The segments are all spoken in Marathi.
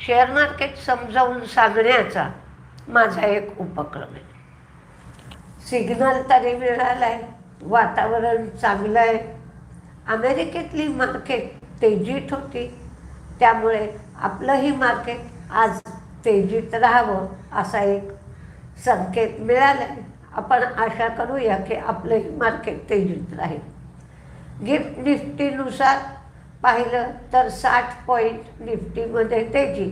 शेअर मार्केट समजावून सांगण्याचा माझा एक उपक्रम आहे. सिग्नल तरी मिळाला आहे वातावरण चांगलं आहे अमेरिकेतली मार्केट तेजीत होती. त्यामुळे आपलंही मार्केट आज तेजीत राहावं असा एक संकेत मिळाला आहे आपण आशा करूया की आपलंही मार्केट तेजीत राहील. गिफ्ट निफ्टीनुसार पाहिलं तर साठ पॉईंट निफ्टीमध्ये तेजी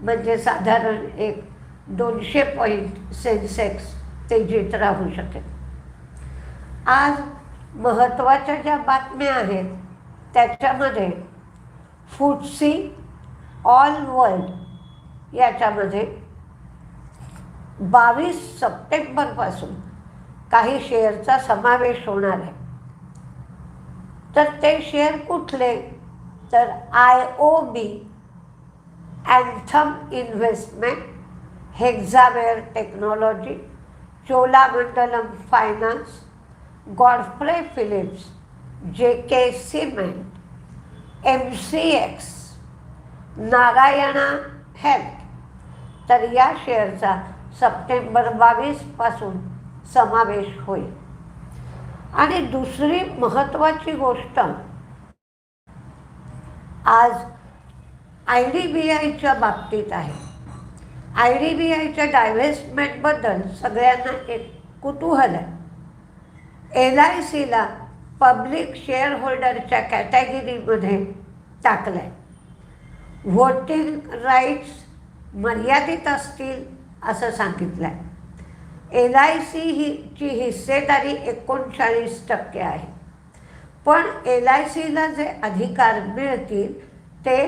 म्हणजे साधारण एक दोनशे पॉईंट सेन्सेक्स तेजीत राहू शकेल. आज महत्त्वाच्या ज्या बातम्या आहेत त्याच्यामध्ये फुटसी ऑल वर्ल्ड याच्यामध्ये बावीस सप्टेंबरपासून काही शेअरचा समावेश होणार आहे. तर ते शेअर कुठले? तर I O B Anthem investment Hexaware technology Cholamandalam finance Godfrey Phillips J K cement M C X Narayana health तर या शेअरचा सप्टेंबर बावीसपासून समावेश होईल. आणि दुसरी महत्त्वाची गोष्ट आज आय डी बी आयच्या बाबतीत आहे. आय डी बी आयच्या डायव्हेस्टमेंटबद्दल सगळ्यांना एक कुतूहल आहे. एल आय सीला पब्लिक शेअर होल्डरच्या कॅटेगरीमध्ये टाकलं आहे व्होटिंग राईट्स मर्यादित असतील असं सांगितलं आहे एल आय सी ही ची हिस्सेदारी एकोणचाळीस टक्के आहे. पण एल आय सीला जे अधिकार मिळतील ते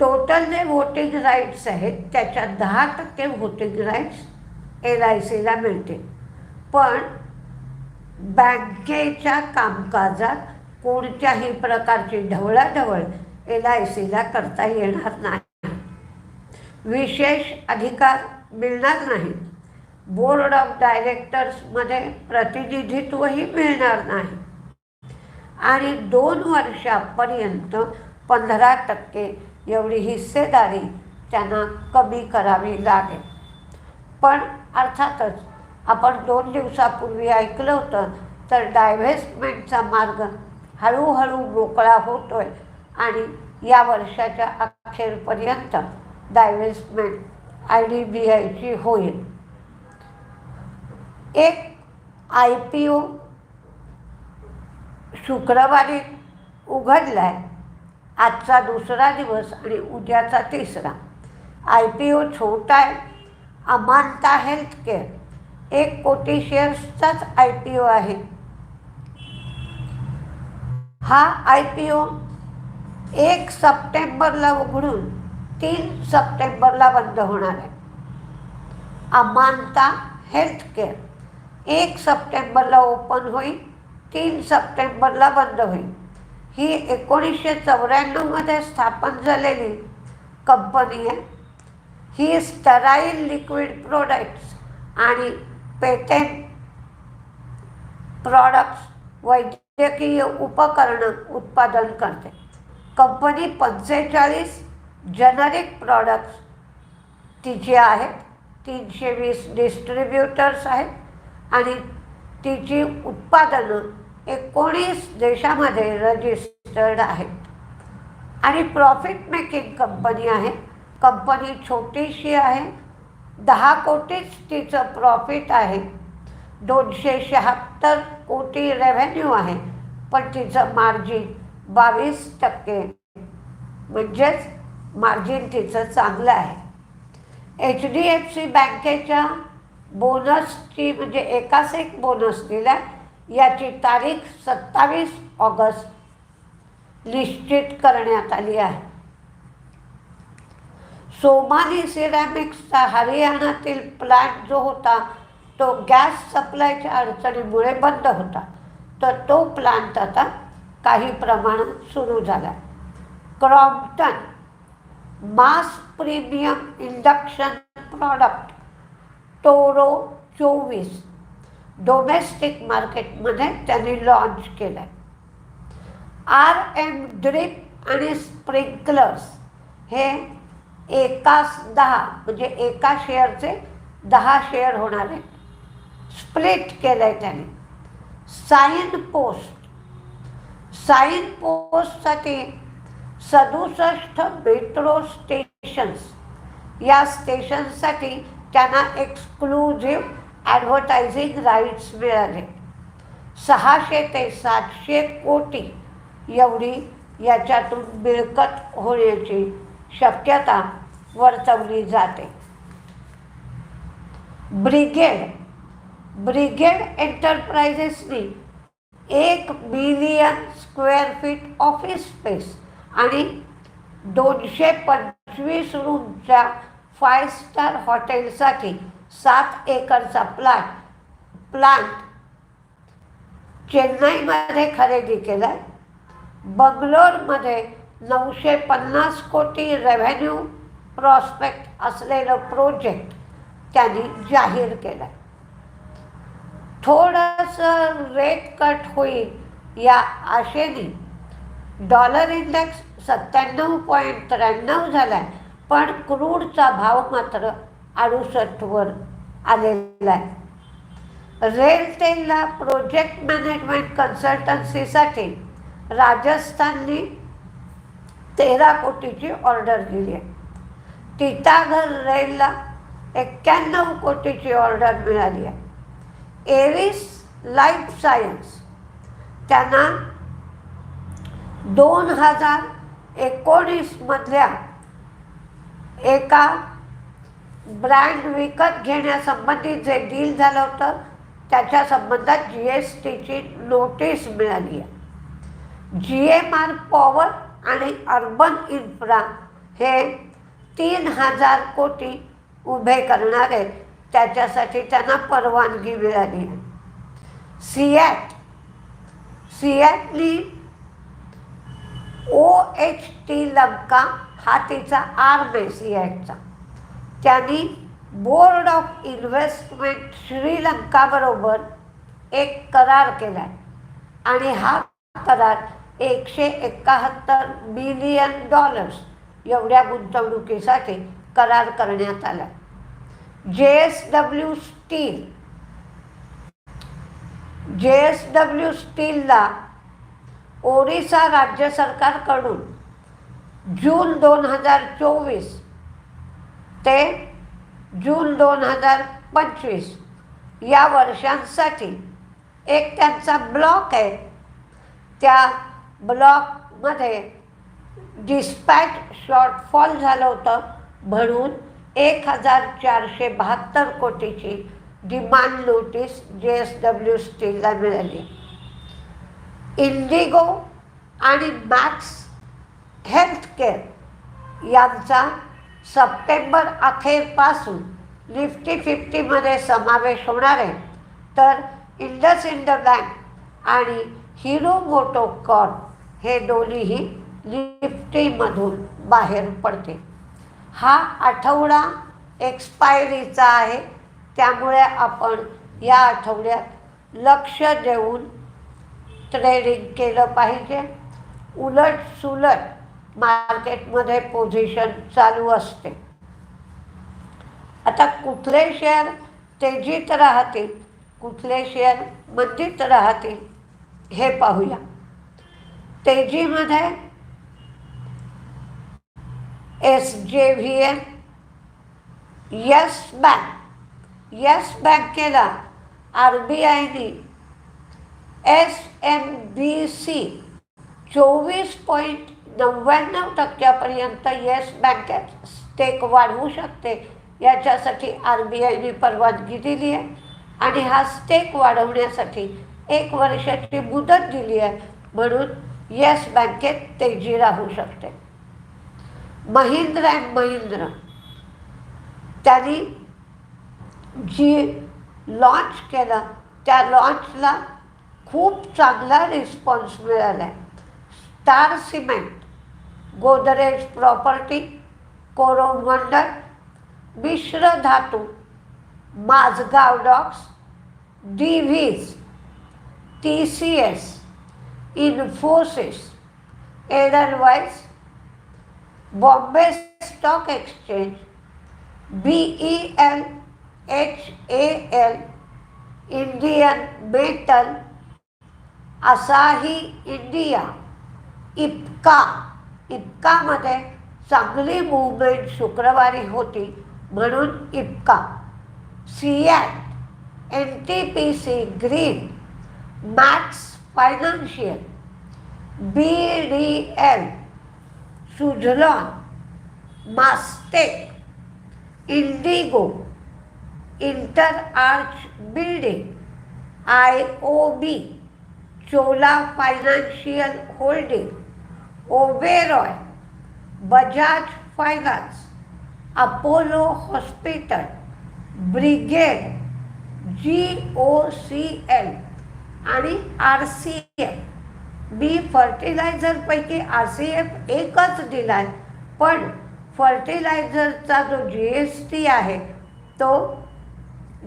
टोटल जे व्होटिंग राईट्स आहेत त्याच्या दहा टक्के व्होटिंग राईट्स एल आय सीला मिळतील. पण बँकेच्या कामकाजात कोणत्याही प्रकारची ढवळाढवळ एल आय सीला करता येणार नाही. विशेष अधिकार मिळणार नाही बोर्ड ऑफ डायरेक्टर्समध्ये प्रतिनिधित्वही मिळणार नाही. आणि दोन वर्षापर्यंत पंधरा टक्के एवढी हिस्सेदारी त्यांना कमी करावी लागेल. पण अर्थातच आपण दोन दिवसापूर्वी ऐकलं होतं तर डायव्हेस्टमेंटचा मार्ग हळूहळू मोकळा होतोय आणि या वर्षाच्या अखेरपर्यंत डायव्हेस्टमेंट आय डी बी आयची होईल. एक आय पी ओ शुक्रवारी उघडला आहे आजचा दुसरा दिवस आणि उद्याचा तिसरा. आय पी ओ छोटा आहे. अमानता हेल्थकेअर. एक कोटी शेअर्सचाच आय पी ओ आहे. हा आय पी ओ एक सप्टेंबरला उघडून तीन सप्टेंबरला बंद होणार आहे. अमानता हेल्थकेअर. एक सप्टेंबरला ओपन होईल. तीन सप्टेंबरला बंद होईल. ही एकोणीसशे चौऱ्याण्णवमध्ये स्थापन झालेली कंपनी आहे. ही स्टराईल लिक्विड प्रोडक्ट्स आणि पेटेंट प्रॉडक्ट्स वैद्यकीय उपकरणं उत्पादन करते. कंपनी पंचेचाळीस जनरिक प्रॉडक्ट्स तिचे आहेत तीनशे वीस डिस्ट्रीब्युटर्स आहेत. आणि तिची उत्पादनं एकोणीस देशामध्ये रजिस्टर्ड आहेत. आणि प्रॉफिट मेकिंग कंपनी आहे. कंपनी छोटीशी आहे. दहा कोटीच तिचं प्रॉफिट आहे. दोनशे शहात्तर कोटी रेव्हेन्यू आहे. पण तिचं मार्जिन बावीस टक्के. म्हणजेच मार्जिन तिचं चांगलं आहे. एच डी एफ सी बँकेच्या बोनसची म्हणजे एकाच एक बोनस दिला याची तारीख सत्तावीस ऑगस्ट निश्चित करण्यात आली आहे. सोमानी सिरॅमिक्सचा हरियाणातील प्लांट जो होता तो गॅस सप्लायच्या अडचणीमुळे बंद होता. तर तो प्लांट आता काही प्रमाणात सुरू झाला. Crompton mass premium induction product Toro चोवीस. डोमेस्टिक मार्केटमध्ये त्यांनी लॉन्च केलं आहे आर एम ड्रिप आणि स्प्रिंकलर्स हे एकास दहा म्हणजे एका शेअरचे दहा शेअर होणार आहेत. स्प्लिट केलं आहे त्याने साईन पोस्ट साईन पोस्टसाठी सदुसष्ट मेट्रो स्टेशन्स या स्टेशनसाठी त्यांना एक्सक्लुझिव्ह ॲडव्हर्टायझिंग राईट्स मिळाले. सहाशे ते सातशे कोटी एवढी याच्यातून मिळकत होण्याची शक्यता वर्तवली जाते. ब्रिगेड ब्रिगेड एंटरप्राइजेसनी एक million square feet office space आणि दोनशे पंचवीस रूमच्या फाय स्टार हॉटेलसाठी सात एकरचा प्लॅट प्लांट चेन्नईमध्ये खरेदी केला आहे बंगलोरमध्ये नऊशे पन्नास कोटी रेव्हेन्यू प्रॉस्पेक्ट असलेलं प्रोजेक्ट त्यांनी जाहीर केलं आहे थोडंसं रेट कट होईल या आशेने डॉलर इंडेक्स सत्त्याण्णव पॉईंट त्र्याण्णव झाला आहे पण क्रूडचा भाव मात्र अडुसष्टवर आलेला आहे. रेलटेलला प्रोजेक्ट मॅनेजमेंट कन्सल्टन्सीसाठी राजस्थानने तेरा कोटीची ऑर्डर दिली आहे. टिटाघर रेलला एक्क्याण्णव कोटीची ऑर्डर मिळाली आहे. एरिस लाईफ सायन्स त्यांना दोन हजार एकोणीसमधल्या एका ब्रँड विकत घेण्यासंबंधी जे डील झालं होतं त्याच्या संबंधात जी एस टीची नोटीस मिळाली आहे. जी एम आर पॉवर आणि अर्बन इन्फ्रा हे तीन हजार कोटी उभे करणार आहेत. त्याच्यासाठी त्यांना परवानगी मिळाली आहे. सिॲट सिॲटनी ओ एच टी लंका हा तिचा आर मेसियाचा त्यांनी बोर्ड ऑफ इन्व्हेस्टमेंट श्रीलंकाबरोबर एक करार केला आहे आणि हा करार एकशे एकाहत्तर बिलियन डॉलर्स एवढ्या गुंतवणुकीसाठी करार करण्यात आला. J S W steel J S W स्टीलला Orissa राज्य सरकारकडून जून दोन हजार चोवीस ते जून दोन हजार पंचवीस या वर्षांसाठी एक त्यांचा ब्लॉक आहे. त्या ब्लॉकमध्ये डिस्पॅच शॉर्टफॉल झालं होतं म्हणून एक हजार चारशे बहात्तर कोटीची demand notice J S W स्टीलला मिळाली. इंडिगो आणि मॅक्स हेल्थकेअर यांचा सप्टेंबर अखेरपासून निफ्टी फिफ्टीमध्ये समावेश होणार आहे. तर इंडस इंड बँक आणि हिरो मोटो कॉर्प हे दोन्हीही निफ्टीमधून बाहेर पडते. हा आठवडा एक्सपायरीचा आहे. त्यामुळे आपण या आठवड्यात लक्ष देऊन ट्रेडिंग केलं पाहिजे. उलट सुलट मार्केटमध्ये पोझिशन चालू असते. आता कुठले शेअर तेजीत राहतील कुठले शेअर मंदीत राहतील हे पाहूया. तेजीमध्ये S J V N Yes bank Yes बँकेला आर बी आयने एस एम बी सी चोवीस पॉईंट नव्याण्णव टक्क्यापर्यंत येस बँकेत स्टेक वाढवू शकते. याच्यासाठी आर बी आयने परवानगी दिली आहे. आणि हा स्टेक वाढवण्यासाठी एक वर्षाची मुदत दिली आहे. म्हणून येस बँकेत तेजी राहू शकते. महिंद्रा अँड महिंद्रा त्यांनी जी लॉन्च केलं त्या लॉन्चला खूप चांगला रिस्पॉन्स आहे Star cement Godrej property Coromandel Mishra Dhatu Mazagon docks Divi's T C S Infosys Edelweiss Bombay stock exchange B E L H A L Indian metal Asahi India Ipca इप्कामध्ये चांगली मुवमेंट शुक्रवारी होती म्हणून Ipca CEAT N T P C green Max financial B D L Suzlon Mastek Indigo Interarch building I O B Chola financial holding Oberoi Bajaj finance Apollo hospital Brigade G O C L आणि आर सी एफ मी फर्टिलायझरपैकी आर सी एफ एकच दिला आहे पण फर्टिलायझरचा जो जी एस टी आहे तो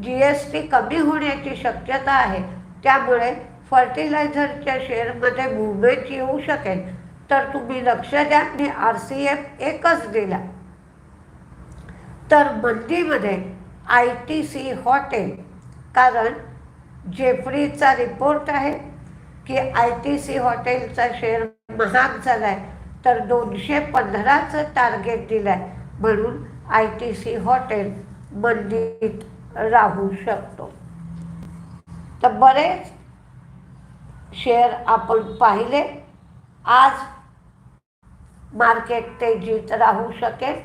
जी एस टी कमी होण्याची शक्यता आहे. त्यामुळे फर्टिलायझरच्या शेअरमध्ये मुवमेंट येऊ शकेल तर तुम्ही लक्ष द्या मी आर सी एफ एकच दिला. तर मंदीमध्ये आय टी सी हॉटेल कारण जेफ्रीचा रिपोर्ट आहे की आय टी सी हॉटेलचा शेअर महाग झाला आहे तर दोनशे पंधराचं टार्गेट दिलं आहे म्हणून आय टी सी हॉटेल मंदीत राहू शकतो. तर बरेच शेअर आपण पाहिले. आज मार्केट तेजीत राहू शकेल.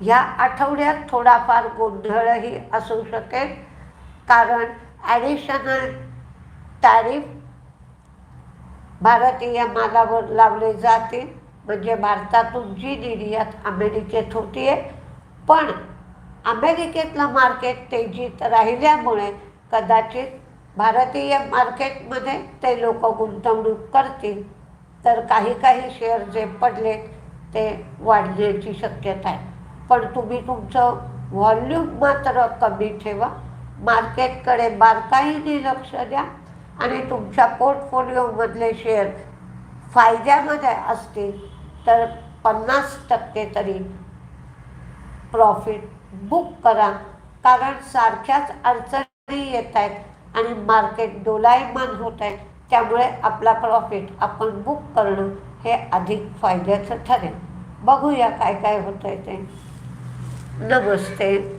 ह्या आठवड्यात थोडाफार गोंधळही असू शकेल. कारण ॲडिशनल टॅरिफ भारतीय मालावर लावले जातील. म्हणजे भारतातून जी निर्यात अमेरिकेत होती आहे पण अमेरिकेतलं मार्केट तेजीत राहिल्यामुळे कदाचित भारतीय मार्केटमध्ये ते लोक गुंतवणूक करतील. तर काही काही शेअर जे पडले ते वाढण्याची शक्यता आहे. पण तुम्ही तुमचं व्हॉल्यूम मात्र कमी ठेवा. मार्केटकडे बारकाईने लक्ष द्या. आणि तुमच्या पोर्टफोलिओमधले शेअर फायद्यामध्ये असतील तर पन्नास टक्के तरी प्रॉफिट बुक करा. कारण सारख्याच अडचणी येत आहेत. आणि मार्केट डोलायमान होत आहे त्यामुळे आपला प्रॉफिट आपण बुक करणं हे अधिक फायद्याचं ठरेल. बघूया काय काय होतं आहे ते. नमस्ते.